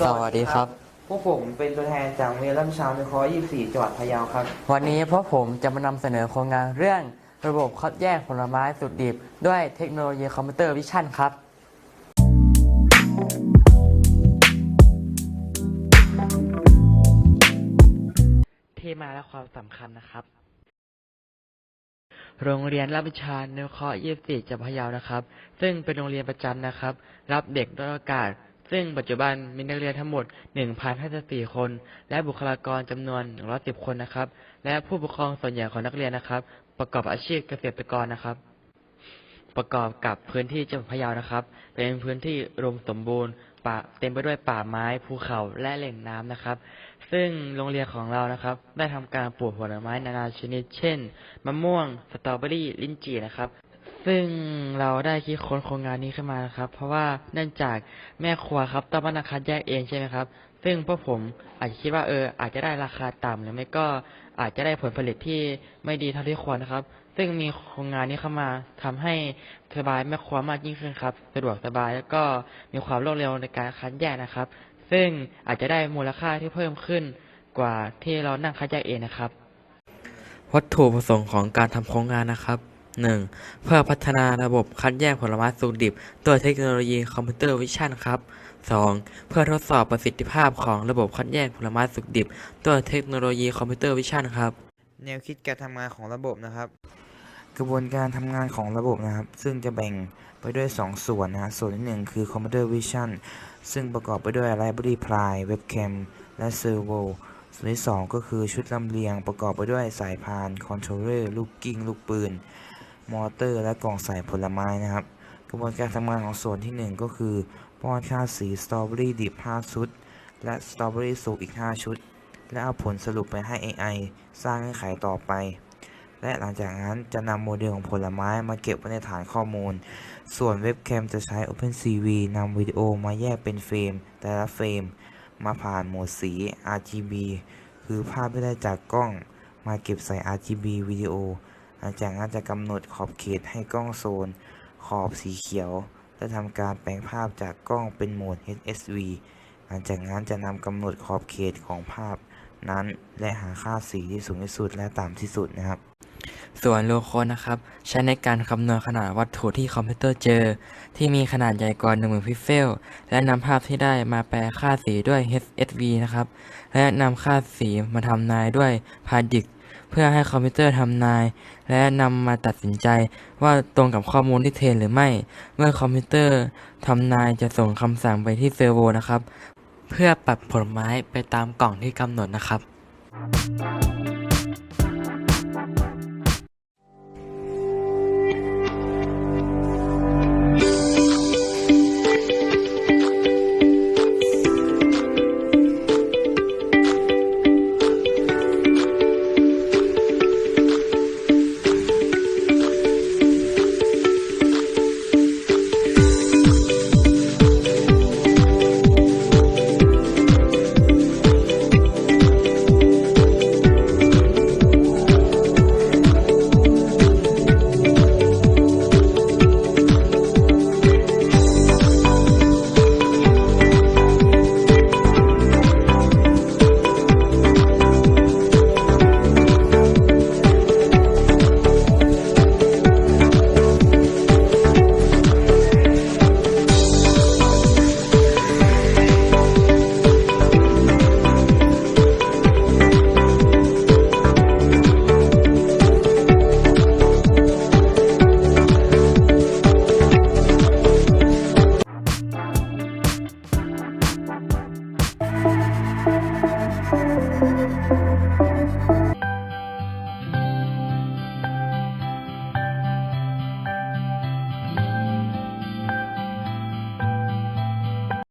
สวัสดีครับ พวกผมเป็นตัวแทนจากโรงเรียนลำชาวในคอ24 จังหวัดพะเยาครับ วันนี้พวกผมจะมานำเสนอโครงงานเรื่องระบบคัดแยกผลไม้สุดดิบ ด้วยเทคโนโลยีคอมพิวเตอร์วิชั่นครับ ที่มาและความสำคัญนะครับ โรงเรียนรับวิชาเนวเคราะห์24จังหวัดพะเยานะครับ ซึ่งเป็นโรงเรียนประจำนะครับ รับเด็กด้วยโอกาส ซึ่งปัจจุบันมีนักเรียนทั้งหมด 1,054 คน และบุคลากรจำนวน 110 คนนะครับ และผู้ปกครองส่วนใหญ่ของนักเรียนนะครับ ประกอบอาชีพเกษตรกรนะครับ ประกอบกับพื้นที่จังหวัดพะเยานะครับ เป็นพื้นที่อุดมสมบูรณ์ป่าเต็มไปด้วยป่าไม้ภูเขาและแหล่งน้ำนะครับ ซึ่งโรงเรียนของเรานะครับ ได้ทำการปลูกผลไม้นานาชนิด เช่น มะม่วง สตรอเบอรี่ ลิ้นจี่นะครับ ซึ่งเราได้คิดค้นโครงงานนี้ขึ้นมานะครับ เพราะว่าเนื่องจากแม่ครัวครับต้องมานั่งคัดแยกเองใช่ไหมครับ ซึ่งพวกผมอาจจะคิดว่าเออ อาจจะได้ราคาต่ำหรือไม่ก็อาจจะได้ผลผลิตที่ไม่ดีเท่าที่ควรนะครับ ซึ่งมีโครงงานนี้เข้ามาทำให้สบายแม่ครัวมากยิ่งขึ้นครับ สะดวกสบายแล้วก็มีความรวดเร็วในการคัดแยกนะครับ ซึ่งอาจจะได้มูลค่าที่เพิ่มขึ้นกว่าที่เรานั่งคัดแยกเองนะครับ วัตถุประสงค์ของการทำโครงงานนะครับ 1. เพื่อพัฒนาระบบคัดแยกผลไม้สุกดิบด้วยเทคโนโลยีคอมพิวเตอร์วิชั่นครับ 2. เพื่อทดสอบประสิทธิภาพของระบบคัดแยกผลไม้สุกดิบด้วยเทคโนโลยีคอมพิวเตอร์วิชั่นครับ แนวคิดการทำงานของระบบนะครับ กระบวนการทำงานของระบบนะครับ ซึ่งจะแบ่งไปด้วย 2 ส่วนนะฮะส่วนที่ 1 คือ Computer Vision ซึ่งประกอบไปด้วย Library Ply Webcam และ Servo ส่วนที่ 2 ก็คือชุดลำเลียงประกอบไปด้วยสายพานคอนโทรลเลอร์ลูกกิ้ง ลูกปืน มอเตอร์และกล่องใส่ผลไม้นะครับ กระบวนการทำงานของส่วนที่ 1 ก็คือ ป้อนค่าสีสตรอเบอรี่ดิบ5ชุด และสตรอเบอรี่สุกอีก 5 ชุด และเอาผลสรุปไปให้ AI สร้างเงื่อนไขต่อไป และหลังจากนั้นจะนำโมเดลของผลไม้มาเก็บไว้ในฐานข้อมูล ส่วนเว็บแคมจะใช้ OpenCV นำวิดีโอมาแยกเป็นเฟรม แต่ละเฟรม มาผ่านโหมดสี RGB คือภาพที่ได้จากกล้องมาเก็บใส่ RGB วิดีโอ หลังจากนั้นจะกำหนดขอบเขตให้กล้องโซน ขอบสีเขียว และทำการแปลงภาพจากกล้องเป็นโหมด HSV หลังจากนั้นจะนำกำหนดขอบเขตของภาพนั้น และหาค่าสีที่สูงที่สุดและต่ำที่สุดนะครับ ส่วนโลโคนนะครับ ใช้ในการคำนวณขนาดวัตถุที่คอมพิวเตอร์เจอ ที่มีขนาดใหญ่กว่า10,000พิกเซลและนำภาพที่ได้มาแปลค่าสีด้วย HSV นะครับ และนำค่าสีมาทำนายด้วย PADIC เพื่อให้คอมพิวเตอร์ทำนาย และนำมาตัดสินใจว่าตรงกับข้อมูลที่เทรนหรือไม่ เมื่อคอมพิวเตอร์ทำนายจะส่งคำสั่งไปที่เซอร์โวนะครับ เพื่อปรับผลไม้ไปตามกล่องที่กำหนดนะครับ